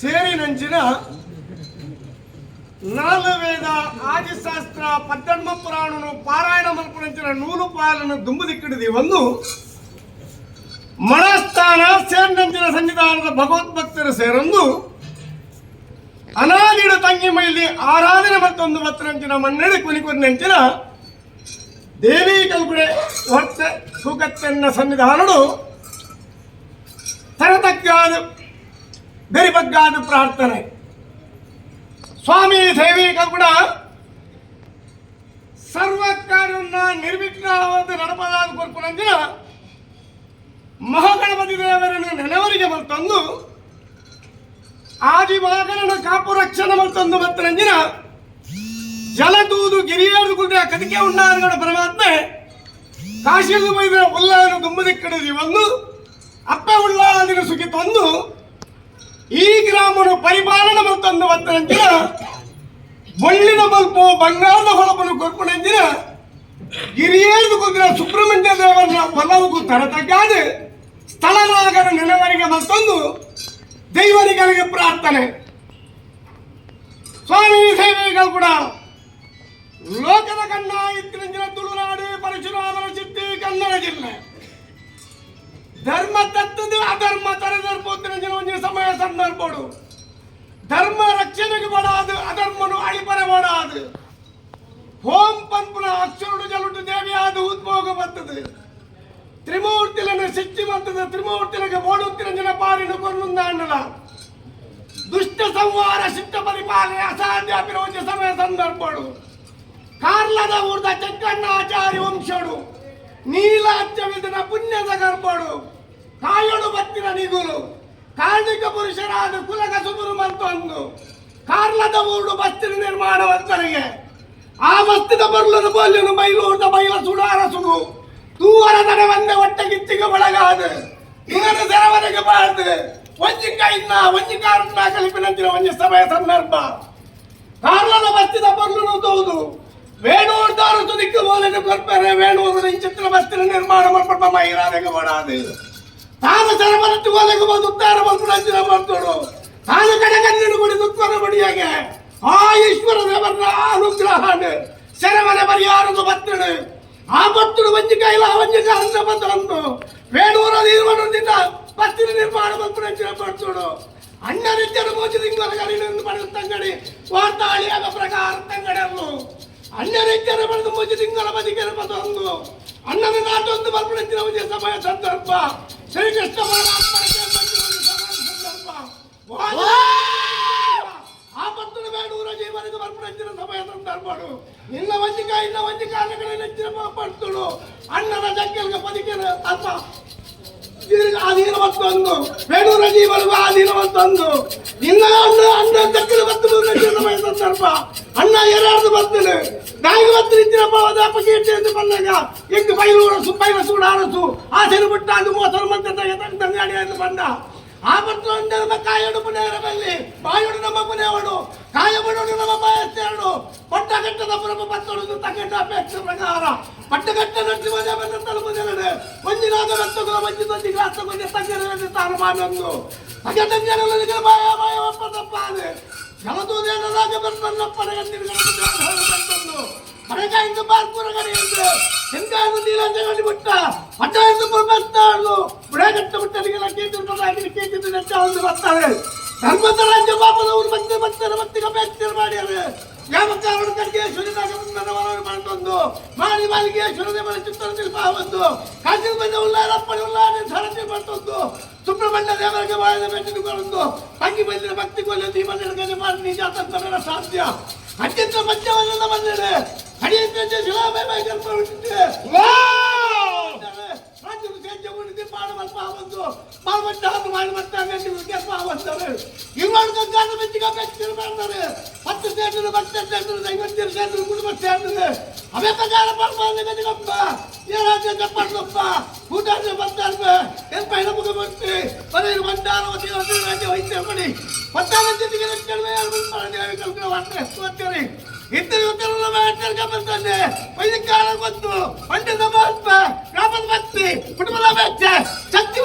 ಸೇರಿನಂಚಿನ ನಾಲವೇದ ಆದಿಶಾಸ್ತ್ರ ಪದ್ದಣ್ಮ ಪುರಾಣನು ಪಾರಾಯಣ ಮಲ್ಪನಂಚಿನ ನೂಲು ಪಾಲನ್ನು ದುಂಬುದಿಕ್ಕಿಡಿದಿ ಒಂದು ಮಣಸ್ಥಾನ ಸೇರಿನಂಚಿನ ಸನ್ನಿಧಾನದ ಭಗವದ್ಭಕ್ತರು ಸೇರೊಂದು ಅನಾದಿಡ ತಂಗಿ ಮೈಲಿ ಆರಾಧನೆ ಮತ್ತೊಂದು ಭಕ್ತರಂಚಿನ ಮಣ್ಣೆಡೆ ಕುನಿಕೊನ್ನಂಚಿನ ದೇವಿ ಕಲ್ಗುಡೆ ಹೊತ್ತ ಸುಗತ್ತೆನ್ನ ಸನ್ನಿಧಾನಡು ತರತಕ್ಕಾದ ಬೆರಿಬಗ್ಗಾದ ಪ್ರಾರ್ಥನೆ. ಸ್ವಾಮಿ ದೇವಿ ಕೂಡ ಸರ್ವ ನಿರ್ವಿಘ್ನವಾದ ನಡಪದಾದ ಕೊರ್ಪುನಂಜಿನ ಮಹಾಗಣಪತಿ ದೇವರನ್ನು ನೆನವರಿಗೆ ಮತ್ತೊಂದು ಆದಿವಾಗರನ ಕಾಪು ರಕ್ಷಣೆ ಮತ್ತೊಂದು ಭಕ್ತರಂಜಿನ ಜಲದೂದು ಗಿರಿಯಾಡು ಗುಡ್ಡ ಕದಿಕೆ ಉಂಡಾರುಗಳ ಪರಮಾತ್ಮೆ, ಕಾಶಿಯಲ್ಲಿ ಬೈದ ಉಲ್ಲಾನು ದುಂಬದಿಕ್ಕಡಿದಿ ಒಂದು ಅಪ್ಪ ಉಲ್ಲಾದಿನ ಸುಖಿ ತಂದು ಈ ಗ್ರಾಮನು ಪರಿಪಾಲನೆ ಮತ್ತೊಂದು ಭಕ್ತರಂಜಿನ ಬಳ್ಳಿನ ಬಲ್ಪು ಬಂಗಾರದ ಹೊಳಪನು ಕೊರ್ಪಣಂಜಿನ ಗಿರಿಯೇದು ಕುದುರ ಸುಬ್ರಹ್ಮಣ್ಯ ದೇವರನ್ನ ಒಲವುಗೂ ತರತಕ್ಕಾದ ಸ್ಥಳನಾಗರ ನೆನವರಿಗೆ ಮತ್ತೊಂದು ದೈವರಿಗಳಿಗೆ ಪ್ರಾರ್ಥನೆ. ಸ್ವಾಮಿ ಸೇವೆಗಳು ಕೂಡ ಲೋಕದ ಕಣ್ಣ ಇತ್ತಿನ ತುಳುನಾಡು ಪರಶುರಾಮನ ಸಿದ್ಧಿ ಕನ್ನಡ ಜಿಲ್ಲೆ. ಧರ್ಮ ಧರ್ಮ ಮಾಡ್ಬೋದು ಧರ್ಮ ರಕ್ಷಣೆಗೆ ಬಡಾದು, ಅಧರ್ಮನು ಅಳಿಪರೆ ಮಾಡಾದು ಹೋಂ ಪಂಪನ ಅಕ್ಷರುಡು ಜಲುಟು ದೇವಿಯಾದ ಉದ್ಭೋಗ ಬರ್ತದೆ ತ್ರಿಮೂರ್ತಿಲನ ಸಿಚ್ಚಿ ಬರ್ತದೆ ತ್ರಿಮೂರ್ತಿಲಗೆ ಓಡುತ್ತಿನ ಜನ ಪಾರಿನ ಕೊಂದೊಂದಾಂಡಲ ದುಷ್ಟ ಸಂವಾರ ಶಿಷ್ಟ ಪರಿಪಾಲನೆ, ಅಸಾಧ್ಯ ಅಭಿರೋಚ ಸಮಯ ಸಂದರ್ಭಡು ಕಾರ್ಲದ ಊರ್ದ ಚಕ್ಕಣ್ಣ ಆಚಾರ್ಯ ವಂಶಡು ನೀಲಾಚ್ಯವಿದನ ಪುಣ್ಯದ ಗರ್ಭಡು. ಕಾಯೋಡು ಬತ್ತಿನ ನಿಗುಲು. ಕಾರ್ಮಿಕ ಪುರುಷರಾದ ಕುಲಕ ಸುಗುರು ಮತ್ತೊಂದು ಕಾರ್ಲದ ಊರು ಬಸ್ತಿನ ನಿರ್ಮಾಣವಂತರಿಗೆ ಆ ಬಸ್ತಿನ ಬರ್ಲನು ಬೋಲ್ಯನು ಬೈಲೂರ್ದ ಬೈಲ ಸುಡಾರ ಸುಡು ತೂವರ ನಡೆ ಒಂದೇ ಒಟ್ಟಗಿತ್ತಿಗೆ ಒಳಗಾದ ಇವನ ಸೆರವನೆಗೆ ಬಾರ್ದು ಒಂಜಿಕ ಇನ್ನ ಒಂಜಿಕಾರನ್ನ ಕಲಿಪಿನಂತಿನ ಒಂಜಿ ಸಮಯ ಸಂದರ್ಭ ಕಾರ್ಲದ ಬಸ್ತಿದ ಬರ್ಲನು ತೋದು ವೇಣೂರ್ದಾರು ತುದಿಕ್ಕೆ ಬೋಲನೆ ಕೊರ್ಪರೆ ವೇಣೂರು ಚಿತ್ರ ಬಸ್ತಿನ ನಿರ್ಮಾಣ ಮಾಡ್ಕೊಂಡ ಮೈರಾನೆಗೆ ಬಡಾದು ತಾನು ಸೆರವನಟ್ಟು ಒಲೆಗೆ ಬಂದು ಉತ್ತಾರ ಮಲ್ಪನಂತಿನ ಮಾಡ್ತೋಡು ತಾನು ಕಡೆಗಣ್ಣಿನ ಗುಡಿ ದುತ್ವರ ಬಡಿಯಾಗೆ ಆ ಈಶ್ವರ ದೇವರ ಅನುಗ್ರಹ ಸೆರವನೆ ಪರಿಹಾರದ ಬತ್ತಡು ಆ ಭಕ್ತರು ವಂಜಿಕಾಯಿಲ್ಲ ವಂಜಿಕಾರನ್ನ ಬಂದು ಬೇಡೂರ ನಿರ್ಮಾಣದಿಂದ ಬಸ್ತಿನ ನಿರ್ಮಾಣ ಬಂತು ಪಡ್ಸೋಡು ಅಣ್ಣ ನಿತ್ಯನ ಮೋಚಿ ತಿಂಗಳ ಗಡಿಯನ್ನು ಪಡೆದ ತಂಗಡಿ ವಾರ್ತಾಳಿ ಆಗ ಪ್ರಕಾರ ತಂಗಡಿಯನ್ನು ಅಣ್ಣ ನಿತ್ಯನ ಪಡೆದು ಮೋಚಿ ತಿಂಗಳ ಬದಿಗೆರೆ ಬಂದು ಅಣ್ಣನ ನಾಟೊಂದು ಬಲ್ಪಡಿಸಿನ ಒಂದು ಸಮಯ ಸಂದರ್ಭ ಶ್ರೀಕೃಷ್ಣ ಪರಮಾತ್ಮನ ಜನ್ಮದಿನ ಒಂದು ಸಮಯ ಸಂದರ್ಭ ಆಪತ್ತನ ಬೇಡೂರ ಜೀವನದ ಬರ್ಪಡಿಸಿದ ಸಮಯ ಸಂದರ್ಭಗಳು ನಿನ್ನ ವಂಚಿಕ ಇನ್ನ ವಂಚಿಕ ಅನ್ನಗಳ ನೆಚ್ಚಿನ ಪಡ್ತಳು ಅಣ್ಣನ ಜಗ್ಗಲ್ಗೆ ಬದುಕಿನ ದೀರ್ಘ ಆಧೀನ ಮತ್ತೊಂದು ಬೇಡೂರ ಜೀವನಿಗೂ ಆಧೀನ ಮತ್ತೊಂದು ನಿನ್ನ ಅಣ್ಣ ಅಣ್ಣ ಜಗ್ಗಲು ಬತ್ತು ನೆಚ್ಚಿನ ಸಮಯ ಸಂದರ್ಭ. ಅಣ್ಣ ಎರಡು ಬರ್ತೇನೆ ನಾಯಿಗೆ ಬತ್ತು ನಿಂತಿನ ಪಾವದ ಅಪಕೀರ್ತಿ ಎಂದು ಬಂದಾಗ ಎಂಟು ಬೈಲೂರ ಸುಬ್ಬೈನ ಸೂಡಾರಸು ಆಸೆನು ಬಿಟ್ಟ ಅದು ಮೋಸರು ಮಂತ್ರ ತಂಗಾಡಿ ಎಂದು ಬಂದ? ಆ ಭಕ್ತರು ನಮ್ಮ ಕಾಯಡು ಪುಣ್ಯರಲ್ಲಿ ಬಾಯೋಡು ನಮ್ಮ ಪುಣ್ಯವಡು ಕಾಯಬಡೋಡು ನಮ್ಮ ಬಯಸ್ತೆರಡು ಪಟ್ಟ ಕಟ್ಟದ ಪುರಮ ಪತ್ತೊಡು ತಗಂಡ ಅಪೇಕ್ಷೆ ಪ್ರಕಾರ. ಪಟ್ಟ ಕಟ್ಟ ಬಂದ ತಲುಪುದೆರಡೆ ಒಂದಿನಾಗ ರಕ್ತಗುಲ ಮಂಜಿ ತಂದಿ ಗ್ರಾಸ ಕೊಂದೆ ತಗ್ಗರಲ್ಲಿ ತಾನು ಮಾಡೊಂದು ತಗಂಡ ಜನರಿಗೆ ಬಾಯ ಬಾಯ ಒಪ್ಪ ತಪ್ಪಾದೆ ಜಲದೂದೇನದಾಗ ಬಂದನ್ನಪ್ಪನ ಗಂಡಿಗಳು ಬಾರ್ಪುರ ಕಡೆಯಿಂದ ಹೆಂಗಾದ್ರು ನೀಲಂಜಗಡಿ ಬಿಟ್ಟ ಹಟ್ಟಾಯ್ತು ಬರ್ತಾಳು ಬುಡಗಟ್ಟ ಬಿಟ್ಟನಿಗೆಲ್ಲ ಕೇತಿರ್ಬೇಕಾಗಿ ಕೇತಿದ್ದು ನೆಟ್ಟ ಒಂದು ಬರ್ತಾರೆ. ಧರ್ಮದ ರಾಜ್ಯ ಪಾಪದವರು ಮತ್ತೆ ಭಕ್ತರ ಭಕ್ತಿಗ ಬೇಕ್ತಿರ್ ಮಾಡ್ಯಾರೆ ಯಾವ ಕಾರಣ ಕಡ್ಗೇಶ್ವರಿದಾಗ ನನ್ನ ಮನವಿ ಮಾಡ್ತಂದು ಮಾಡಿ ಮಾಲಿಗೇಶ್ವರನೇ ಮನೆ ಚಿತ್ರದಲ್ಲಿ ಪಾವೊಂದು ಕಾಜಿನ ಬಂದ ಉಲ್ಲಾರಪ್ಪನ ಉಲ್ಲಾರ ಸರತಿ ಮಾಡ್ತಂದು ಸುಬ್ರಹ್ಮಣ್ಯ ದೇವರಿಗೆ ಬಾಯದ ಬೆಟ್ಟಿಕೊಂಡು ತಂಗಿ ಬಂದಿನ ಭಕ್ತಿ ಕೊಲ್ಲ ಈ ಮನೆಗೆ ಮಾಡಿ ನಿಜ ತಂತ್ರ ಸಾಧ್ಯ. ಅತ್ಯಂತ ಮಧ್ಯವನ್ನೆಲ್ಲ ಬಂದಿದೆ அடியை பேச்சு சிலாமே கர்ப்பம் விட்டுட்டு ராஜ்யம் செஞ்ச முடிந்து மாணவன் பாவந்து மாணவன் தாழ்ந்து மாணவன் வேண்டிய பாவந்தாரு இவனுக்கு காரண வச்சுக்கா பேச்சு திருமணந்தாரு பத்து சேர்ந்தது பத்து சேர்ந்தது ஐம்பத்தி சேர்ந்தது குடும்பம் சேர்ந்தது. அவன் பஞ்சாயிரம் பரமாவது கதிகப்பா ஏழாயிரத்தி பண்ணப்பா கூட்டாட்சி பத்தாயிரம் என் பையன முகம் வந்து பதினேழு வந்தாரம் வந்து வந்து வைத்தபடி பத்தாம் லட்சத்துக்கு ரெண்டு கல்வி கல்வி வந்து ಹಿಂದಿರುಗುತ್ತಿರುವ ಮಹೇಶ್ವರ ಗಮನದಲ್ಲಿ ವೈದ್ಯಕಾಲ ಗೊತ್ತು ಪಂಡಿತ ಮಹಾತ್ಮ ಗ್ರಾಮದ ಮತ್ತಿ ಕುಟುಂಬದ ಮಹೇಶ ಶಕ್ತಿ